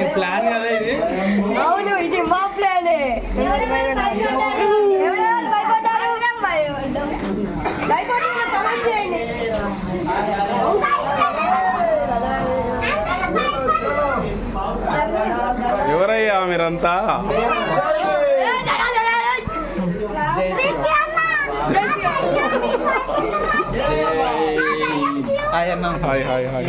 ఈ ప్లాన్ కదా ఇది? అవును ఇది మా ప్లానే ఎవరయ్యా మీరంతా? హాయ్ హాయ్ హాయ్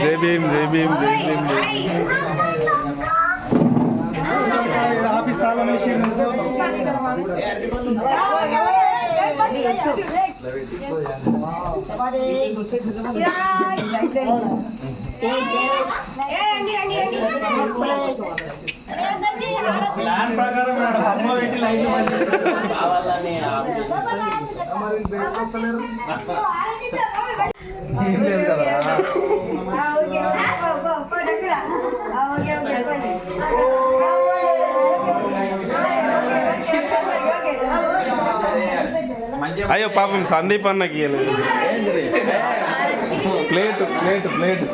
జై భీమ్ జై భీమ్ జై భీమ్ జై భీమ్. ప్లాన్ ప్రకారం మేడం అమ్మ పెట్టి ఏం లేదు కదా. అయ్యో పాపం సందీప్ అన్నకి. Plate plate plate.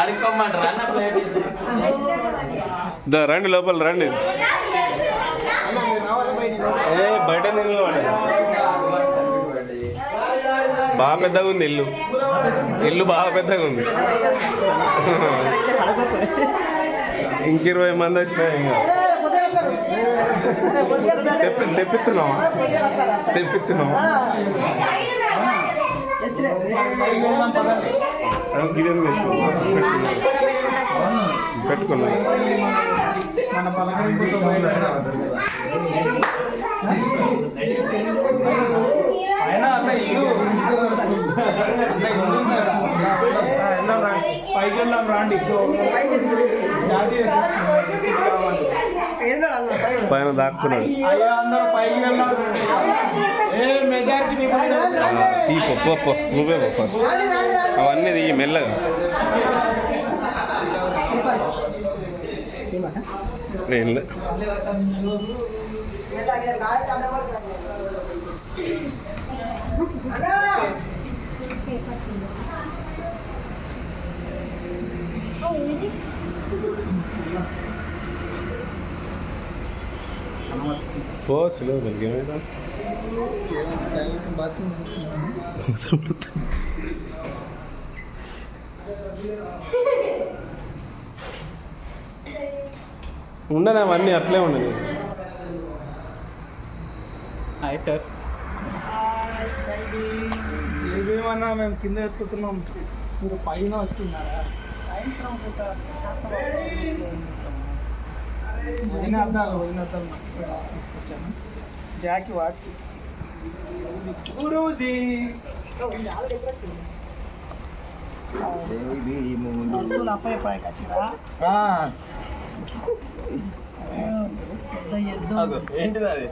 అడుక్కోమంటారు? అన్న ప్లేట్ ఇచ్చి. దా రండి లోపల రండి. ఏ బయట నిలబడి. బాగా పెద్దగా ఉంది ఇల్లు. ఇల్లు బాగా పెద్దగా ఉంది. ఇంక ఇరవై మంది వచ్చినా ఇంకా. తెప్పి తెప్పిస్తున్నావా? తెప్పిస్తున్నావా? పెట్టుకున్నా మన పలకరింపుతో బయలుదేరాలి. అయినా అట్లా ఇల్లు. పైకి వెళ్దాం రాండి. పైన దాక్కున్నాడు తీ పో, పో పో నువ్వే పో ఫస్ట్ అవన్నీ తీయి మెల్లగా ఏం లే పోవచ్చు మనకి ఏమైనా ఉండను? అవన్నీ అట్లే ఉండదు ఏమన్నా మేము కింద ఎత్తుతున్నాం. మీరు పైన వచ్చిన్నారా సాయంత్రం పోయిన అద్దాలు పోయిన అద్దాలు తీసుకొచ్చాను. జాకి వాచ్. గురూజీ. వస్తువులు అప్పయ్య వచ్చిరా ఏంటిది అది?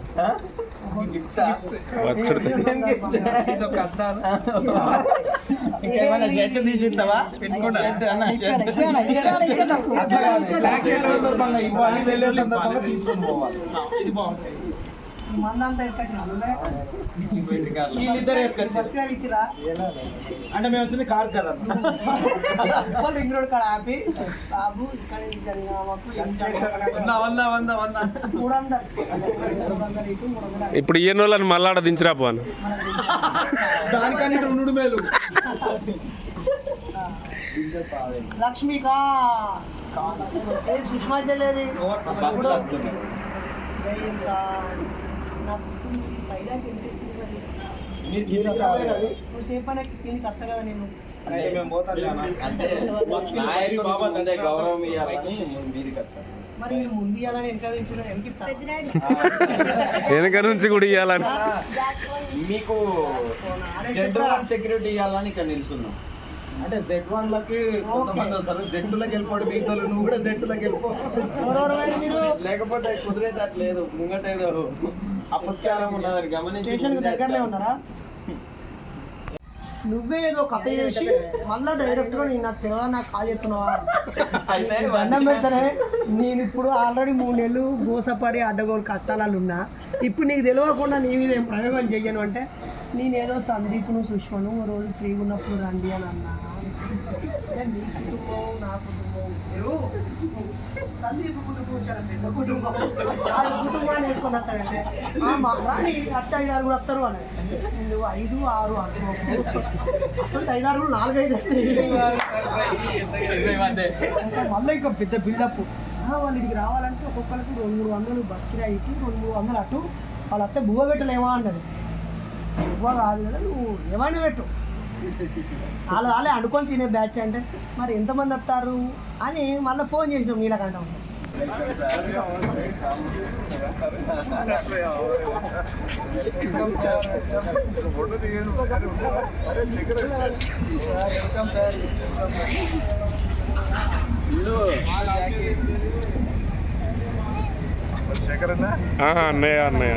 ఇంకేమైనా షర్ట్ తీసి ఇస్తావా? అంటే మేము వచ్చింది కార్ కదా. వంద వంద వంద వంద. ఇప్పుడు ఈ వాళ్ళని మళ్ళాడ దించిరా పోను దానికన్నా రెండు మేలు. లక్ష్మికా ఏ సుష్మా చెల్లేది? గౌరవం వెనక నుంచి కూడా ఇవ్వాలని మీకు సెక్యూరిటీ ఇవ్వాలని ఇక్కడ నిల్చున్నాం అంటే జెడ్ వన్ లకి కొంతమంది వస్తారు. జెడ్లకి వెళ్ళిపోడు మిగతాలు నువ్వు కూడా వెళ్ళిపో. ఎవరెవరు పోయారు మీరు? లేకపోతే కుదిరేటట్లేదు ముంగటేదో అపత్కారం ఉన్నదని గమనించి ఉన్నారా? నువ్వే ఏదో కథ చేసి మళ్ళా డైరెక్ట్గా నేను నాకు తెలియదు నాకు కాల్ చెప్తున్నావా నీకు దండం పెడతానే. నేను ఇప్పుడు ఆల్రెడీ మూడు నెలలు గోసపడి అడ్డగోలు కట్టాలని ఉన్నా. ఇప్పుడు నీకు తెలియకుండా నీ మీద ఏం ప్రయోగం చెయ్యను అంటే నేనేదో సందీప్ను సుష్మను రోజు ఫ్రీగా ఉన్నప్పుడు రండి అని అన్నా. ఏ నీ కుటుంబం నా కుటుంబం మీరు తల్లి కుటుంబం పెద్ద కుటుంబం. ఆ కుటుంబాన్ని వేసుకొని వస్తారంటే రాని అత్త ఐదు కూడా వస్తారు అని నువ్వు ఐదు ఆరు అనుకోకు అసలు ఐదు ఆరుగురు నాలుగైదు మళ్ళీ ఇంకా పెద్ద బిల్డప్ వాళ్ళు ఇక్కడికి రావాలంటే ఒక్కొక్కరికి రెండు మూడు వందలు బస్ కిరాయికి రెండు మూడు వందలు అటు వాళ్ళ అత్త బువ్వ పెట్టలేమా అన్నది బువ్వ కాదు కదా నువ్వు ఏమైనా పెట్టు. వాళ్ళు వాళ్ళే అనుకొని తినే బ్యాచ్ అంటే మరి ఎంతమంది వస్తారు అని మళ్ళీ ఫోన్ చేసినాం నీలకంఠం. అన్నయ్య అన్నయ్య.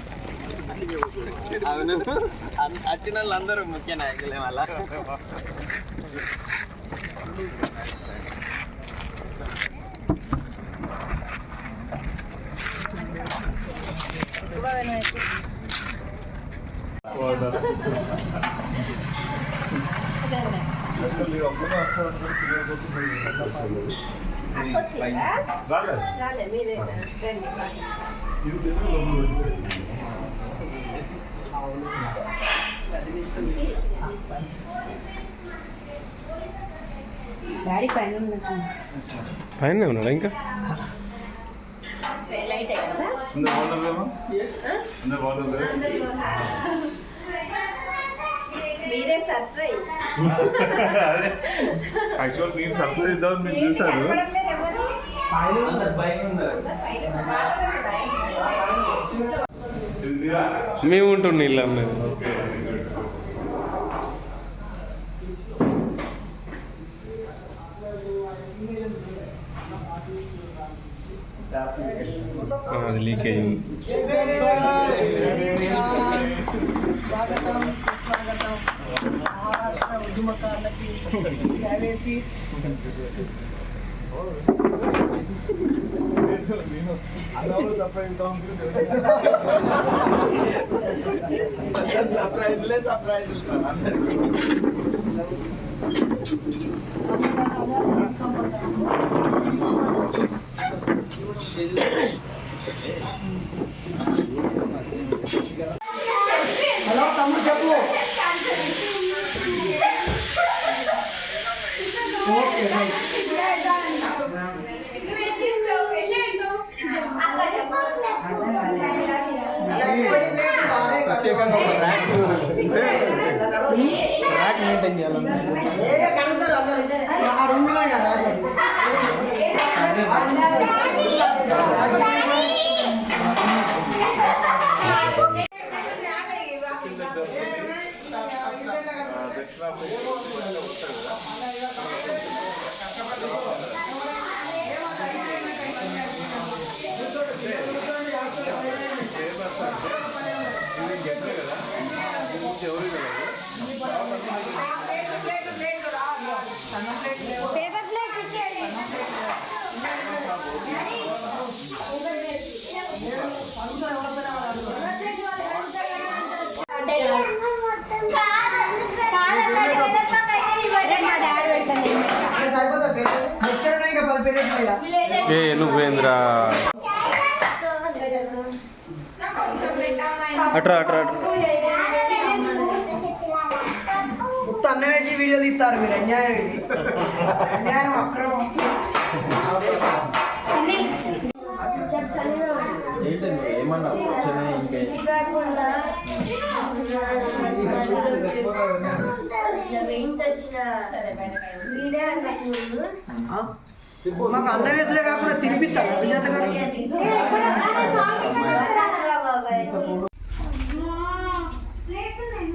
అవును. వచ్చిన వాళ్ళందరూ ముఖ్య నాయకులే మళ్ళా. డాడీ పైన. పైన ఉన్నాడా ఇంకా? మీరే సర్ప్రైజ్ యాక్చువల్ నేను సర్ప్రైజ్ ఇద్దామని మీరు అందరు బయట ఉన్నారు మేము ఉంటుండే ఇల్లు అన్నది ఆ, అది లీకేజ్ ఉంది స్వాగతం సుస్వాగతం. మహారాష్ట్ర ఉద్యమకారులకి యావేసి సర్ప్రైజ్లే సర్ప్రైజ్లు సార్ అందరికి హలో తమ్ముడు చెప్పు ఓకే రైట్ ప్రత్యేకంగా ఒక ర్యాక్ ర్యాక్ మెయింటైన్ రూమ్లో కదా పేపర్ ప్లేట్ ఏ నువ్వేంద్రా చాలా అట్రా అట్రా అట్రా. అన్న వేసి వీడియో తీస్తారు మీరు అన్యాయం ఇది. అన్యాయం అక్రమం. ఏమన్నా మాకు అన్న వేసులే కాకుండా తినిపిస్తారు సుజాత గారు.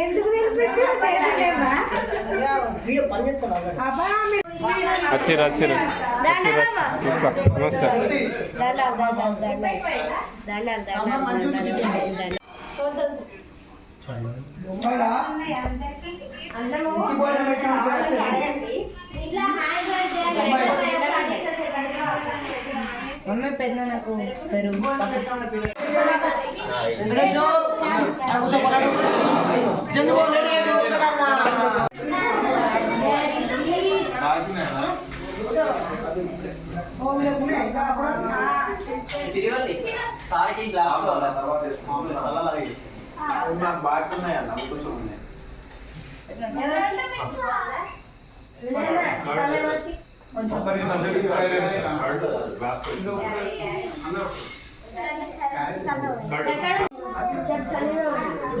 ఎందుకు తినిపించు చేతులేమా? వీడియో పని చేస్తాడు అబ్బా వచ్చిరు వచ్చిరు నమస్తే. దండాలు మమ్మీ పెద్ద నాకు పెరుగు నాకు బాగున్నాయి అన్న అవకాశం ఉన్నాయి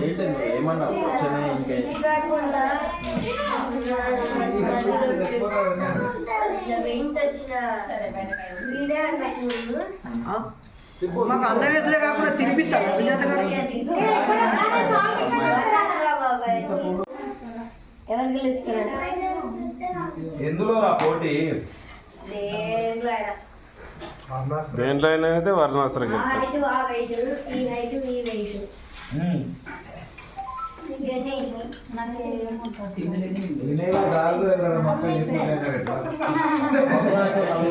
ఏంటి ఏమన్నా ఇంకే మాకు అన్న వేసులే కాకుండా తినిపిస్తారు సుజాత గారు? ఎవరు గెలుస్తున్నాడు ఎందులో ఆ పోటీ దేంట్లో అయినా అయితే వర్ణాసరం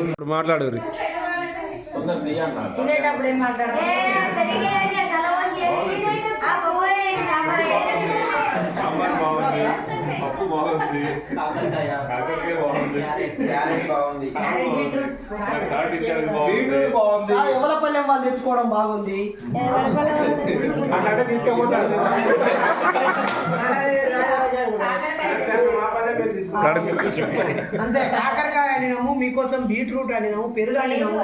ఇప్పుడు మాట్లాడు తొందర పప్పు బాగుంది. కాకరకాయ బాగుంది. క్యారెట్ వాళ్ళు తెచ్చుకోవడం బాగుంది. అంటే తీసుకుపోతాడు అంతే కాకరకాయ అడినాము మీకోసం బీట్రూట్ అడినాము పెరుగు అడినాము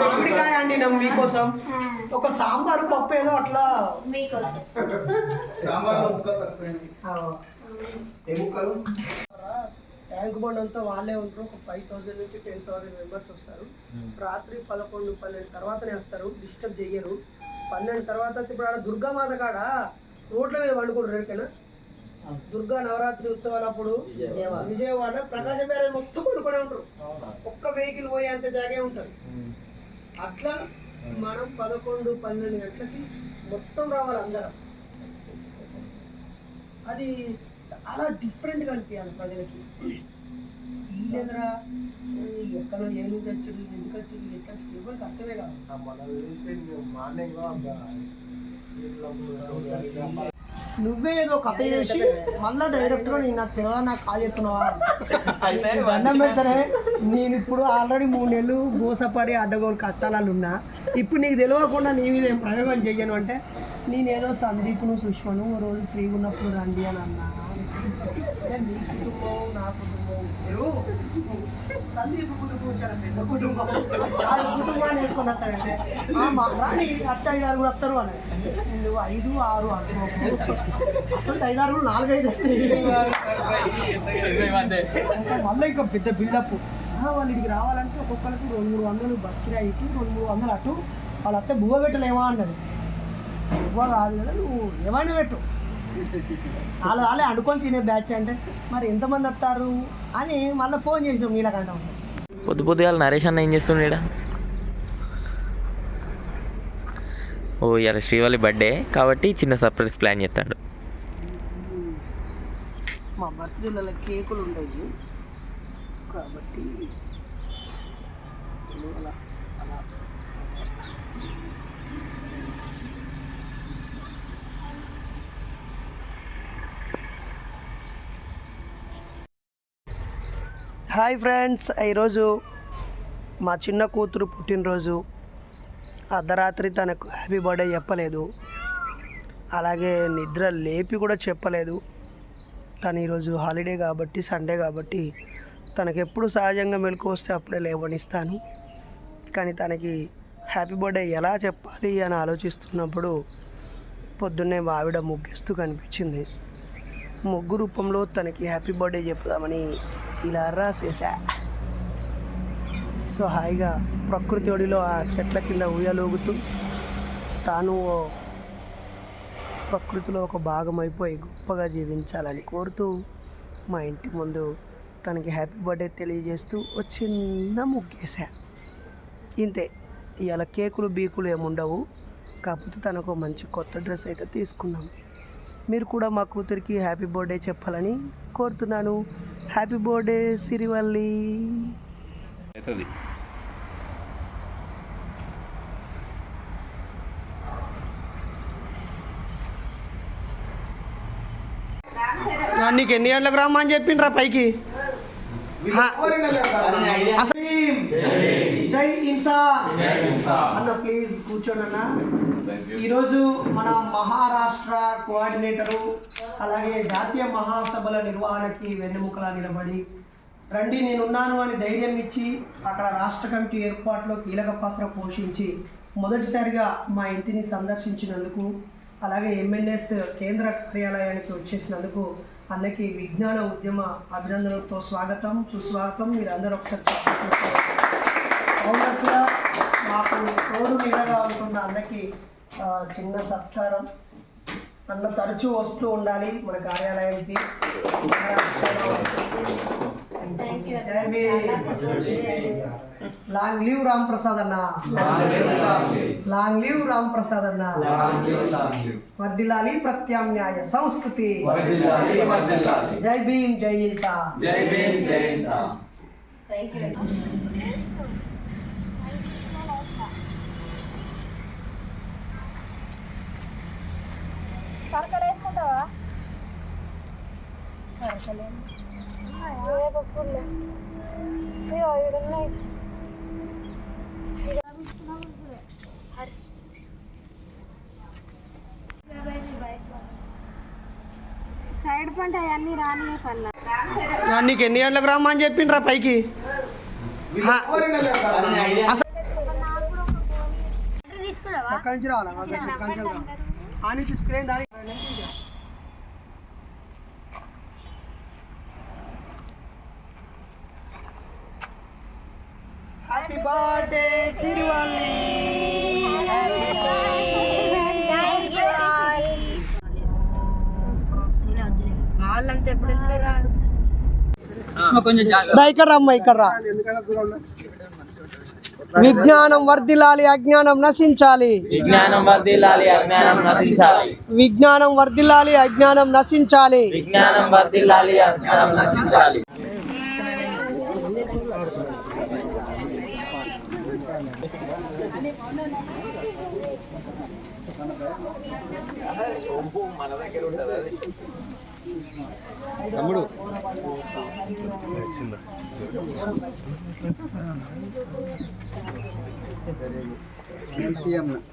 మామిడికాయ అండినాము మీకోసం. ఒక సాంబారు పప్పు ఏదో అట్లా. ట్యాంక్ బండ్ అంతా వాళ్ళే ఉంటారు. ఒక ఫైవ్ థౌసండ్ నుంచి టెన్ థౌసండ్ మెంబర్స్ వస్తారు. రాత్రి పదకొండు పన్నెండు తర్వాతనే వస్తారు డిస్టర్బ్ చెయ్యరు పన్నెండు తర్వాత ఇప్పుడు ఆడ దుర్గామాత కాడ రోడ్ల మీద వండుకుంటారు ఎవరికైనా. దుర్గా నవరాత్రి ఉత్సవాలప్పుడు విజయవాడ. ప్రకాశం బ్యారేజ్ మొత్తం వండుకొని ఉంటారు. ఒక్క వెహికల్ పోయేంత జాగే ఉంటుంది అట్లా మనం పదకొండు పన్నెండు గంటలకి మొత్తం రావాలి అందరం. అది చాలా డిఫరెంట్గా అనిపించాలి ప్రజలకి. వీళ్ళెదరా? ఎక్కడ ఏ నుంచి వచ్చారు ఎందుకు వచ్చారు ఎట్లా వచ్చారు ఎవరికి అర్థమే కాదు. నువ్వే ఏదో కథ చేసి మళ్ళా డైరెక్ట్గా నేను నాకు తెలియదు నాకు కాల్ చెప్తున్నావా దండం పెడతానే. నేను ఇప్పుడు ఆల్రెడీ మూడు నెలలు గోసపడి అడ్డగోలు కట్టాలని ఉన్నా. ఇప్పుడు నీకు తెలియకుండా నీ మీద ఏం ప్రయోగం చెయ్యను అంటే నేనేదో సందీప్ను సుష్మను రోజు ఫ్రీగా ఉన్నప్పుడు రండి అని అన్నా. నీ కుటుంబం నా కుటుంబం. మీరు సందీప్ కుటుంబం చాలా పెద్ద కుటుంబం. కుటుంబాన్ని వేసుకొని వస్తాడంటే రాని అత్త గారు కూడా వస్తారు అని. నువ్వు ఐదు ఆరు అనుకోకు అసలు ఐదు ఆరుగురు నాలుగు ఐదు అంటే మళ్ళీ ఇంకా పెద్ద బిల్డప్. వాళ్ళు ఇక్కడికి రావాలంటే ఒక్కొక్కరికి రెండు మూడు వందలు బస్ కిరాయికి రెండు మూడు వందలు అటు. వాళ్ళు అత్త బువ్వ పెట్టలేమా అన్నది బువ్వ రాదు కదా నువ్వు ఏమైనా పెట్టు. వాళ్ళు వాళ్ళే అడుకొని తినే బ్యాచ్ అంటే మరి ఎంతమంది వస్తారు అని మళ్ళీ ఫోన్ చేసినాం నీళ్ళకంట పొద్దు పొద్దుగాల నరేష్ అన్న ఏం చేస్తుండే? ఓ ఇలా శ్రీవల్లి బర్త్డే కాబట్టి చిన్న సర్ప్రైజ్ ప్లాన్ చేస్తాడు. మా బర్త్డేలలో కేకులు ఉండవు కాబట్టి అలా హాయ్ ఫ్రెండ్స్ ఈరోజు మా చిన్న కూతురు పుట్టినరోజు. అర్ధరాత్రి తనకు హ్యాపీ బర్త్డే చెప్పలేదు. అలాగే నిద్ర లేపి కూడా చెప్పలేదు. తను ఈరోజు హాలిడే కాబట్టి సండే కాబట్టి తనకి ఎప్పుడు సహజంగా మెలకు వస్తే అప్పుడే లేవనిస్తాను. కానీ తనకి హ్యాపీ బర్త్డే ఎలా చెప్పాలి అని ఆలోచిస్తున్నప్పుడు పొద్దున్నే ఆవిడ ముగ్గేస్తూ కనిపించింది. ముగ్గు రూపంలో తనకి హ్యాపీ బర్త్డే చెప్దామని ఇలా రాసేసా. సో హాయిగా ప్రకృతి ఒడిలో ఆ చెట్ల కింద ఉయ్యలూగుతూ తాను ఓ ప్రకృతిలో ఒక భాగం అయిపోయి గొప్పగా జీవించాలని కోరుతూ మా ఇంటి ముందు తనకి హ్యాపీ బర్త్డే తెలియజేస్తూ ఒక చిన్న ముగ్గేసా. ఇంతే ఇవాళ కేకులు బీకులు ఏముండవు. కాకపోతే తనకు మంచి కొత్త డ్రెస్ అయితే తీసుకున్నాం. మీరు కూడా మా కూతురికి హ్యాపీ బర్త్డే చెప్పాలని కోరుతున్నాను. Happy birthday Sirivalli. అవుతుంది. నీకు ఎన్ని గంటలకు రమ్మని చెప్పిండ్రా పైకి? హా. జై ఇన్సాన్ అన్న ప్లీజ్ కూర్చోండి అన్న. ఈరోజు మన మహారాష్ట్ర కోఆర్డినేటరు అలాగే జాతీయ మహాసభల నిర్వహణకి వెన్నెముకలా నిలబడి రండి నేనున్నాను అని ధైర్యం ఇచ్చి అక్కడ రాష్ట్ర కమిటీ ఏర్పాటులో కీలక పాత్ర పోషించి మొదటిసారిగా మా ఇంటిని సందర్శించినందుకు అలాగే ఎంఎన్ఎస్ కేంద్ర కార్యాలయానికి వచ్చేసినందుకు అన్నకి విజ్ఞాన ఉద్యమ అభినందనలతో స్వాగతం సుస్వాగతం. మీరందరూ ఒకసారి చెప్పండి. మాకు తోడు నీడగా ఉంటున్న అన్నకి చిన్న సత్కారం. అన్న తరచూ వస్తూ ఉండాలి మన కార్యాలయానికి లాంగ్ లీవ్ రామ్ ప్రసాద్ అన్న లాంగ్ లీవ్ రామ్ ప్రసాద్ అన్న వర్దిలాలి ప్రత్యామ్నాయ సంస్కృతి జై భీమ్ జై ఇన్సా సరకడ వేసుకుంటావా సైడ్ పంట అవన్నీ రాని పనులు. నీకు ఎన్ని గంటలకు రమ్మని చెప్పిండ్రా పైకి? హా. అసలు తీసుకురావా? అక్కడి నుంచి రావాలా? అక్కడి నుంచి రావాలా? ఆ నుంచి స్క్రీన్ దాని హ్యాపీ బర్త్డే చిరువల్లి ఇక్కడ రమ్మ ఇక్కడ రా. విజ్ఞానం వర్ధిల్లాలి అజ్ఞానం నశించాలి. విజ్ఞానం వర్ధిల్లాలి అజ్ఞానం నశించాలి. విజ్ఞానం వర్ధిల్లాలి అజ్ఞానం నశించాలి. విజ్ఞానం వర్ధిల్లాలి అజ్ఞానం నశించాలి.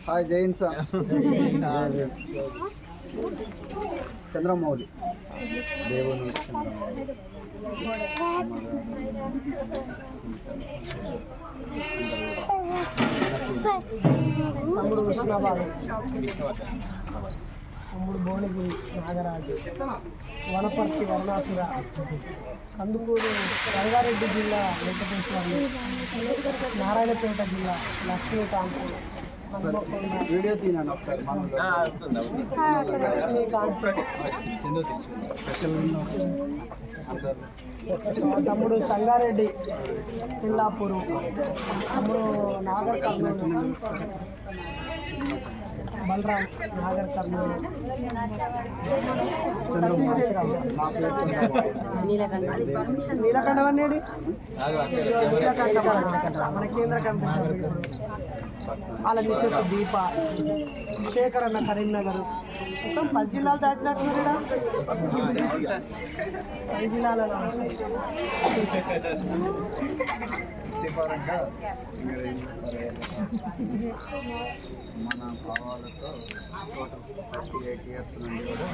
Hi Jain sir. చంద్రమౌళి. దేవుని చంద్రమౌళి తమ్ముడు విష్ణుబాబు తమ్ముడు భువనగిరి నాగరాజు. వనపర్తి వరుణాసుర. కందుకూరు రంగారెడ్డి జిల్లా వెంకటేశ్వరి. నారాయణపేట జిల్లా లక్ష్మీకాంత్. వీడియో తీనాను ఒకసారి? తమ్ముడు సంగారెడ్డి పిల్లాపూరు. తమ్ముడు నాగర్ కర్నూలు. బలరాం నాగర్ కర్నూలు. నీలకంఠ అనేది మన కేంద్ర కమిటీ వాళ్ళ మిస్సెస్ దీప శేఖర్ అన్న కరీంనగర్. మొత్తం పది జిల్లాలు దాటినట్టున్నారు ఇక్కడ పది జిల్లాలలో. వృత్తిపరంగా మన భావాలతో ఫార్టీ ఎయిట్ ఇయర్స్ నుండి కూడా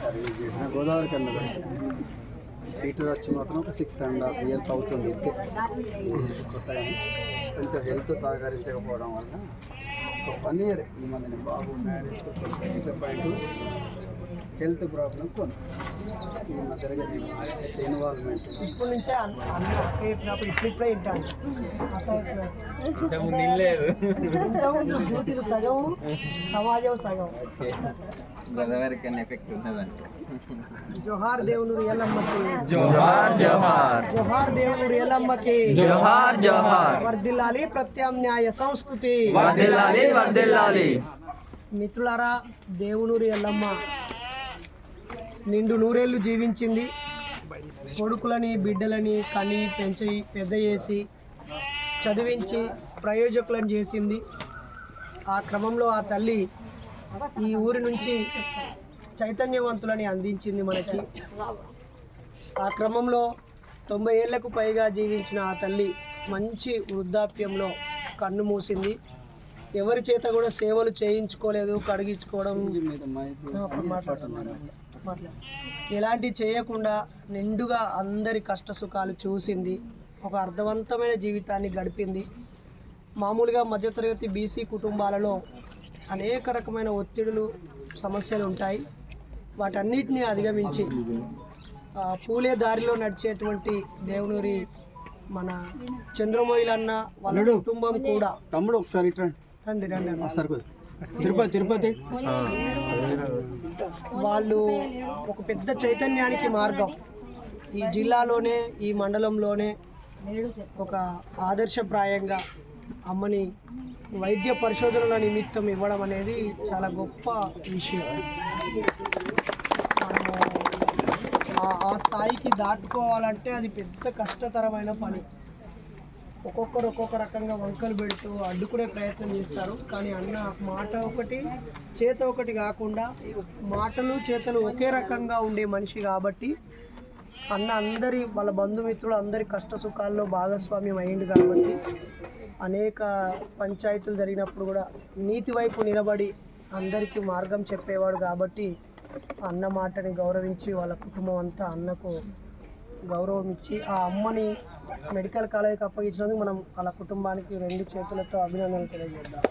సర్వీస్ చేసిన గోదావరి కన్నా ఇటు వచ్చి మాత్రం ఒక సిక్స్ అండ్ హాఫ్ ఇయర్స్ అవుతుంది ఇంతే కొత్తగా కొంచెం హెల్త్ సహకరించకపోవడం వల్ల ఒక వన్ ఇయర్ ఈ మందిని బాబు మ్యారేజ్ డిసప్పాయింట్ హెల్త్ ప్రాబ్లం కొంత ఈ మధ్యలో నేను ఇన్వాల్వ్మెంట్ ఇప్పటి నుంచే అన్న అన్న అక్క చెప్పినప్పుడు ఇప్పుడు ఇప్పుడే వింటాను. అక్క చెప్పినప్పుడు. ఇంతకుముందు తినలేదు ఇంతకుముందు డ్యూటీలు సగం సమాజం సగం. కన్నా ఎఫెక్ట్ జోహార్ దేవునూరు ఎల్లమ్మకి. జోహార్ జోహార్. జోహార్ దేవునూరు ఎల్లమ్మకి. జోహార్ జోహార్. వర్ధిల్లాలి ప్రత్యామ్నాయ సంస్కృతి. వర్దిల్లాలి వర్దిల్లాలి మిత్రులారా దేవునూరు ఎల్లమ్మ. నిండు నూరేళ్ళు జీవించింది. కొడుకులని బిడ్డలని కని పెంచి పెద్ద చేసి చదివించి ప్రయోజకులను చేసింది. ఆ క్రమంలో ఆ తల్లి ఈ ఊరి నుంచి చైతన్యవంతులని అందించింది మనకి. ఆ క్రమంలో తొంభై ఏళ్ళకు పైగా జీవించిన ఆ తల్లి మంచి వృద్ధాప్యంలో కన్ను మూసింది. ఎవరి చేత కూడా సేవలు చేయించుకోలేదు కడిగించుకోవడం. ఎలాంటి చేయకుండా నిండుగా అందరి కష్ట సుఖాలు చూసింది ఒక అర్థవంతమైన జీవితాన్ని గడిపింది. మామూలుగా మధ్యతరగతి బీసీ కుటుంబాలలో అనేక రకమైన ఒత్తిడులు సమస్యలు ఉంటాయి. వాటన్నిటిని అధిగమించి పూలే దారిలో నడిచేటువంటి దేవునూరి మన చంద్రమోయిలన్న వాళ్ళ కుటుంబం కూడా తమ్ముడు ఒకసారి ఇట్రా రండి రండి కూర్చో. తిరుపతి తిరుపతి. వాళ్ళు ఒక పెద్ద చైతన్యానికి మార్గం. ఈ జిల్లాలోనే ఈ మండలంలోనే ఒక ఆదర్శప్రాయంగా అమ్మని వైద్య పరిశోధనల నిమిత్తం ఇవ్వడం అనేది చాలా గొప్ప విషయం. ఆ స్థాయికి దాటుకోవాలంటే అది పెద్ద కష్టతరమైన పని. ఒక్కొక్కరు ఒక్కొక్క రకంగా వంకలు పెడుతూ అడ్డుకునే ప్రయత్నం చేస్తారు. కానీ అన్న మాట ఒకటి చేత ఒకటి కాకుండా మాటలు చేతలు ఒకే రకంగా ఉండే మనిషి కాబట్టి అన్న అందరి వాళ్ళ బంధుమిత్రులు అందరి కష్ట సుఖాల్లో భాగస్వామ్యం అయింది కాబట్టి అనేక పంచాయతీలు జరిగినప్పుడు కూడా నీతి వైపు నిలబడి అందరికీ మార్గం చెప్పేవాడు కాబట్టి అన్న మాటని గౌరవించి వాళ్ళ కుటుంబం అంతా అన్నకు గౌరవం ఇచ్చి ఆ అమ్మని మెడికల్ కాలేజీకి అప్పగించినందుకు మనం వాళ్ళ కుటుంబానికి రెండు చేతులతో అభినందనలు తెలియజేద్దాం.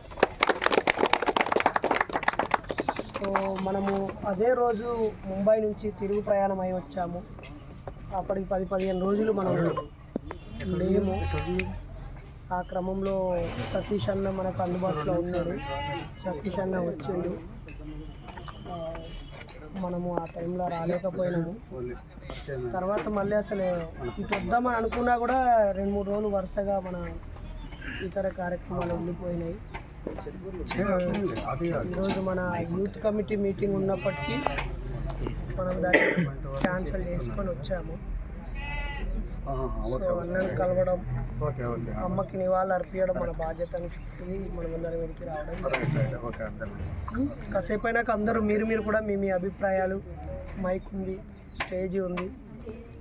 సో మనము అదే రోజు ముంబై నుంచి తిరుగు ప్రయాణం అయి వచ్చాము. అప్పటికి పది పదిహేను రోజులు మనం లేము. ఆ క్రమంలో సతీష్ అన్న మనకు అందుబాటులో ఉన్నాడు. సతీష్ అన్న వచ్చిండు. మనము ఆ టైంలో రాలేకపోయినాము. తర్వాత మళ్ళీ అసలు ఇటు వద్దామని అనుకున్నా కూడా రెండు మూడు రోజులు వరుసగా మన ఇతర కార్యక్రమాలు ఉండిపోయినాయి ఈరోజు మన యూత్ కమిటీ మీటింగ్ ఉన్నప్పటికీ మనం దాన్ని క్యాన్సిల్ చేసుకొని వచ్చాము. అన్నని కలవడం అమ్మకి నివాళులు అర్పించడం మన బాధ్యత అని చెప్పి మనమందరం వెనక్కి రావడం ఓకే అర్థం కాసేపు అయినాక అందరూ మీరు మీరు కూడా మీ మీ అభిప్రాయాలు మైక్ ఉంది స్టేజ్ ఉంది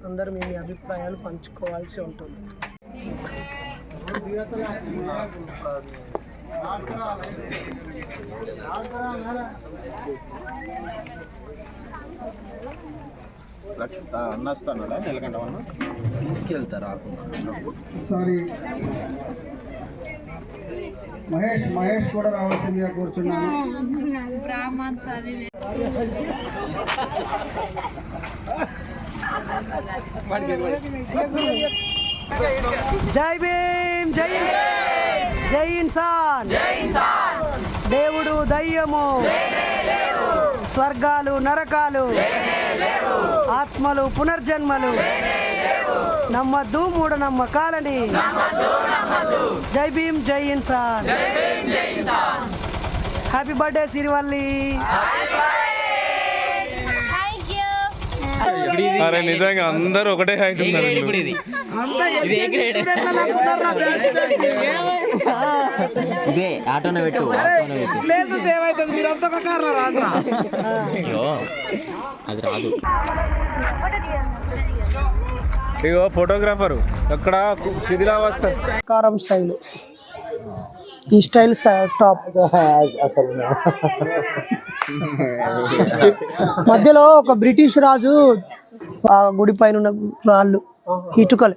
అందరూ మీ మీ అభిప్రాయాలు పంచుకోవాల్సి ఉంటుంది. అన్నస్తాను నెలకంట తీసుకెళ్తారు రాకుండా. సారీ మహేష్ మహేష్ కూడా రావాల్సిందిగా కూర్చున్నాను. జై భీమ్ జై జై ఇన్సాన్. దేవుడు దయ్యము. స్వర్గాలు నరకాలు. ఆత్మలు పునర్జన్మలు. నమ్మద్దు మూఢ నమ్మకాలని జై భీమ్ జై ఇన్సాన్. Happy birthday Sirivalli. అరే నిజంగా అందరూ ఒకటే హైట్ ఉన్నారు. ఇదే ఆటోనే పెట్టు ప్లేస్ సేవ్ అవుతుంది మీరంతా ఒక కార్లో రాండ్రా. అది రాదు. ఇగో ఫోటోగ్రాఫర్ అక్కడ శిథిలావస్థ. కారం స్టైల్. ఈ స్టైల్ టాప్. అసలు. మధ్యలో ఒక బ్రిటిష్ రాజు ఆ గుడి పైన ఉన్న రాళ్ళు ఇటుకలు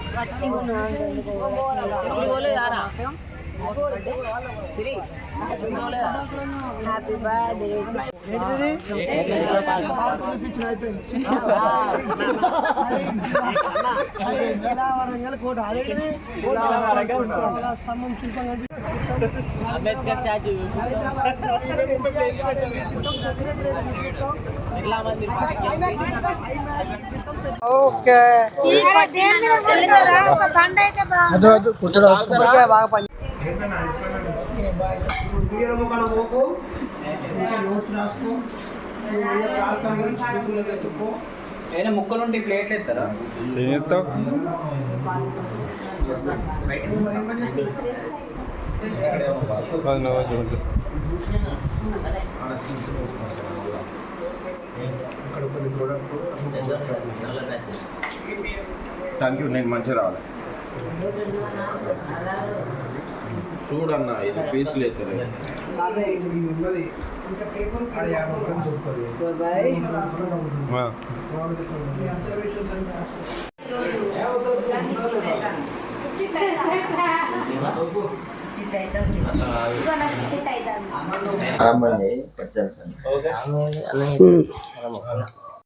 గుట్టపై ఇవి. సైలెంట్ ట్రైనా అంబేద్కర్ స్టాచ్యూ ఎట్లా మంది ఓకే బాగా పని అయినా ముక్కలుంటే ప్లేట్లు ఎత్తారా? అది నువ్వే చూడు. థ్యాంక్ యూ నేను మంచిగా రావాలి. చూడన్న ఇది పీస్ లేదు ఆ. చిట్ అవుతుంది వచ్చాను సార్